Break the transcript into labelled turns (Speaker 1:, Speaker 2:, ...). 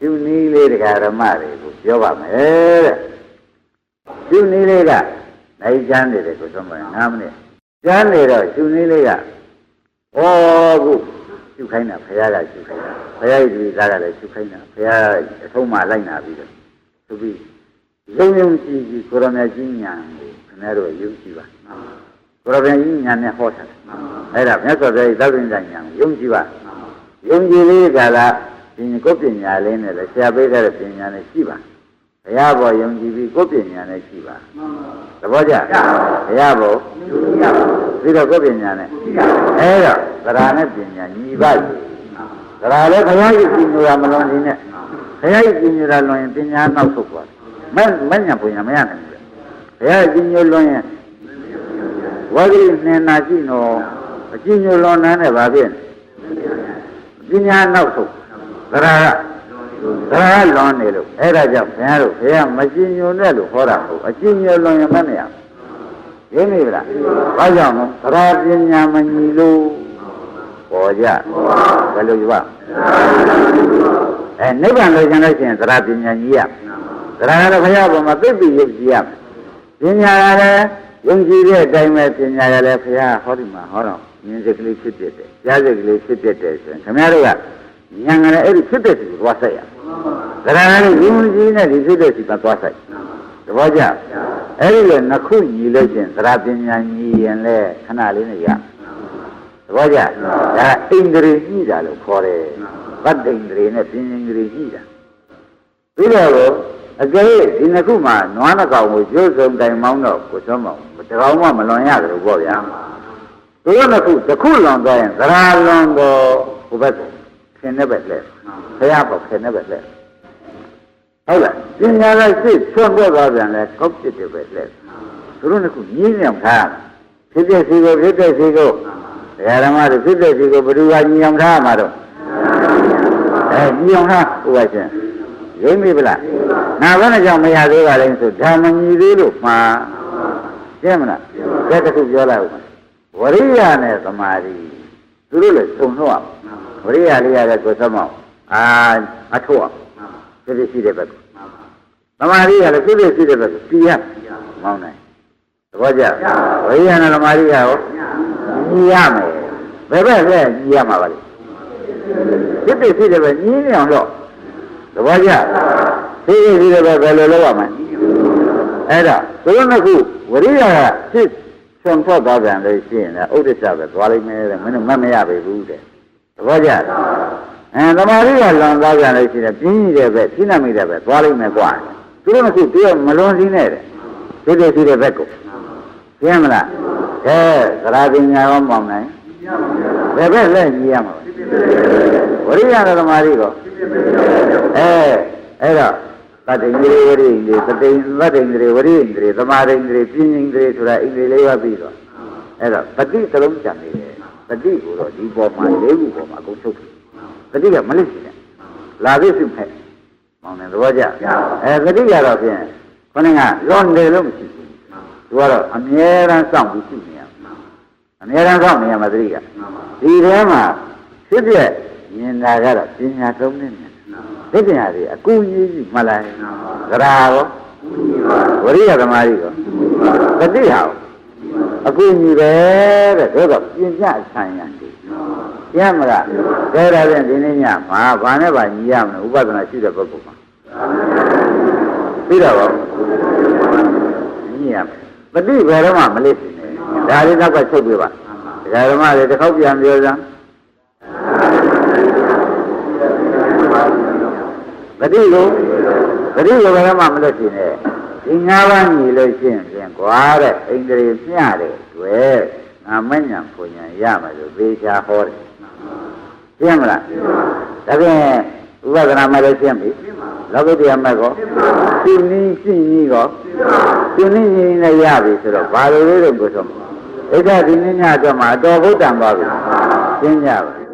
Speaker 1: သူနည်းလေးတရားဓမ္မတွေကိုပြောပါမယ်တဲ့သူနည်းလေးကနိုင်ချမ်းနေတယ်ကိုသုံးပါ9မိနစ်ကျမ်းနေတော့သူနည်းလေးကဩခုရှုခိုင်းတာဘုရားကရှုခိုင်းတာဘုရားရဲ့ဒီသားကလည်းရှုခိုင်းတာဘုရားအထုံးမှလိုက်နာပြီးတော့သူပြီးယုံယုံကြည်ကြည်ကိုရမကြီးညာကိုခင်ဗျားတို့ယုံကြည်ပါကိုရမကြီးညာနဲ့ဟောတာအဲ့ဒါမြတ်စွာဘုရားရဲ့သဗ္ဗညညာကိုယုံကြည်ပါယုံကြည်လေးကလာ ဒီကိုယ်ပညာလေးနဲ့လည်းဆရာပေးတဲ့ပညာနဲ့ရှိပါဘုရားဘောယုံကြည်ပြီးကိုယ်ပညာနဲ့ရှိပါသဘောကျဘုရားဘောပြီးတော့ကိုယ်ပညာနဲ့အဲ့တော့သရနဲ့ပညာညီပါ့သရလည်းဘုရားရဲ့ပညာမလွန်သေးနဲ့ဘုရားရဲ့ပညာလွန်ရင်ပညာနောက်ဆုတ်သွားမဲ့မဲ့ညာပညာမရနိုင်ဘူးဘုရားရဲ့ပညာလွန်ရင်ဝါဒီနှင်နာရှိတော့အကျဉ်းညလွန်နန်းနဲ့ဗာဖြစ်ပညာနောက်ဆု တ်သရကသရကလွန်နေလို့အဲ့ဒါကြောင့်ဘုရားတို့ဘုရားမကျဉ်ညွန်နဲ့လို့ဟောတာဟုတ်အကျဉ်းညလွန်ရင်မမရရင်းနေဗလားဘာကြောင့်လဲသရပညာမညီလို့ပေါ်ကြဘယ်လိုယူပါအဲနိဗ္ဗာန်လိုချင်လို့ရှိရင်သရပညာကြီးရသရကတော့ဘုရားပေါ်မှာသိပြီယုတ်ကြည်ရပညာကလည်းယုံကြည်တဲ့အတိုင်းပဲပညာကလည်းဘုရားဟောဒီမှာဟောတော့မြင်စိတ်ကလေးဖြစ်ဖြစ်တယ်ကြားစိတ်ကလေးဖြစ်ဖြစ်တယ်ဆိုရင်ခင်ဗျားတို့က ဉာဏ်ကလည်းအဲ့ဒီဖြစ်တဲ့စီကိုသွားဆက်ရသရကလည်းယုံကြည်နဲ့ဒီဖြစ်တဲ့စီကသွားဆက်သဘောကျအဲ့ဒီလေနှစ်ခုညီလို့ချင်းသရပညာညီရင်လေခဏလေးနဲ့ရသဘောကျဒါအိန္ဒြေညှိတာလို့ခေါ်တယ်ဗတ်တိန္ဒြေနဲ့ပညာန္ဒြေညှိတာပြီးတော့အကယ်၍ဒီနှစ်ခုမှာနွားနှကောင်ကိုကျိုးစုံတိုင်မောင်းတော့ကိုသောမောင်တကောင်မှမလွန်ရတယ်လို့ပေါ့ဗျာသူတို့နှစ်ခုတစ်ခုလွန်သွားရင်သရာလွန်တော့ဟိုဘက် ခင်တဲ့ဘက်လဲဘုရားပေါ်ခင်တဲ့ဘက်လဲဟုတ်လားပညာကစိတ်ဆွန့်ပြသွားပြန်လဲကောက်ပြစ်တဲ့ဘက်လဲသူတို့နှစ်ခုညင်းညံထားဖြစ်တဲ့စီကိုဖြစ်တဲ့စီကိုဘုရားဓမ္မတွေဖြစ်တဲ့စီကိုဘယ်သူကညံထားမှာတော့အဲညံထားဟိုကချင်းရိမ့်ပြီဗလားနာဘယ်နဲ့ကြောင့်မရသေးပါလဲဆိုဓမ္မညီသေးလို့မှာရှင်းမလားကြက်တစ်ခုပြောလိုက်ဦးဝရိယနဲ့သမာဓိသူတို့လည်းသုံနှုတ်အောင် ဝရိယလေးရတဲ့ကိုသမောင်းအာအထောက်ဖြစ်ဖြစ်ရှိတဲ့ဘက်ကသမာဓိကလည်းဖြစ်ဖြစ်ရှိတဲ့ဘက်ကပြရမောင်းနိုင်သဘောကျဝရိယနဲ့သမာဓိကရောညီရမယ်ဘယ်ဘက်လဲညီရမှာပါလဲဖြစ်ဖြစ်ရှိတဲ့ဘက်ညီနေအောင်တော့သဘောကျသိသိရှိတဲ့ဘက်ဘယ်လိုလုပ်ရမလဲအဲ့ဒါသူတို့နှစ်ခုဝရိယကဖြစ်ဆွန်ထွက်သွားပြန်လို့ရှိရင်လည်းဥဒိစ္စပဲသွားလိမ့်မယ်တဲ့မင်းတို့မတ်မရပေဘူးတဲ့ သဘောကျအဲသမာဓိကလွန်သွားပြန်လို့ရှိရင်ပြင်းကြီးတဲ့ဘက်ပြင်းနိုင်မိတဲ့ဘက်သွားလိမ့်မယ်ကွာသူတို့နှစ်ခုတည်းမလွန်စည်းနဲ့တဲ့သိသိရှိတဲ့ဘက်ကိုရှင်းမလားကဲသရပညာရောမောင်းနိုင်ဘယ်ဘက်လဲညီရမှာဝရိယနဲ့သမာဓိကောအဲအဲ့တော့တတ္တိန္ဒြေဝရိန္ဒြေတတိတတ္တိန္ဒြေဝရိန္ဒြေသမာဓိန္ဒြေပြင်းန္ဒြေဆိုတာဣန္ဒြေလေးပါပြီးတော့အဲ့တော့ပฏิသလုံးကြံနေတယ် တတိကိုတော့ဒီပေါ်မှာလေးခုပေါ်မှာအကုန်ချုပ်ပြီတတိကမလစ်စီနဲ့လာသိစုဖက်မောင်နေသဘောကျအဲတတိကတော့ဖြင့်ခொနည်းကလွန်နေလို့မရှိဘူးသူကတော့အမြဲတမ်းစောင့်ပြီးရှိနေရအမြဲတမ်းစောင့်နေရမှာတတိကဒီထဲမှာဖြစ်ပြမြင်တာကတော့ပညာသုံးနေတယ်သိပညာတွေအကူကြီးကြီးမလားကြရာရောဝရိယသမားကြီးရောတတိဟာရော အခုညီပဲတဲ့ဒါတော့ပြင်ပြဆိုင်ရတယ်ရမလားဒါရပြန်ဒီနေ့ညဘာဘာနဲ့ဘာညီရမလဲဥပဒနာရှိတဲ့ပုဂ္ဂိုလ်မှာပြီးတော့ဗောညီရမယ်မတိဘယ်တော့မှမလေးဒါလေးတော့ကချုပ်ပြပါဒကာဓမ္မတွေတစ်ခေါက်ပြန်ပြောစမ်းမတိကိုမတိကိုဘယ်တော့မှမလေးရှင်နဲ့ ဒီငါးပါးညီလို့ရှိရင်ဖြင့်ကွာတဲ့ဣန္ဒြေမျှတဲ့တွေ့ငါမညံဖွညာရမယ်လို့သေချာဟောတယ်ရှင်းမလားဒါဖြင့်ဥပဒနာမဲ့လည်းရှင်းပြီလောကုတ္တရာမဲ့ကောရှင်းနည်းရှင်းနည်းကောရှင်းနည်းရှင်းနည်းနဲ့ရပြီဆိုတော့ဘာလိုလေးတော့ကိုဆုံးဣဒ္ဓဒီနည်းညတော့မှာအတော်ဘုဒ္ဓံပါပြီရှင်းကြပါ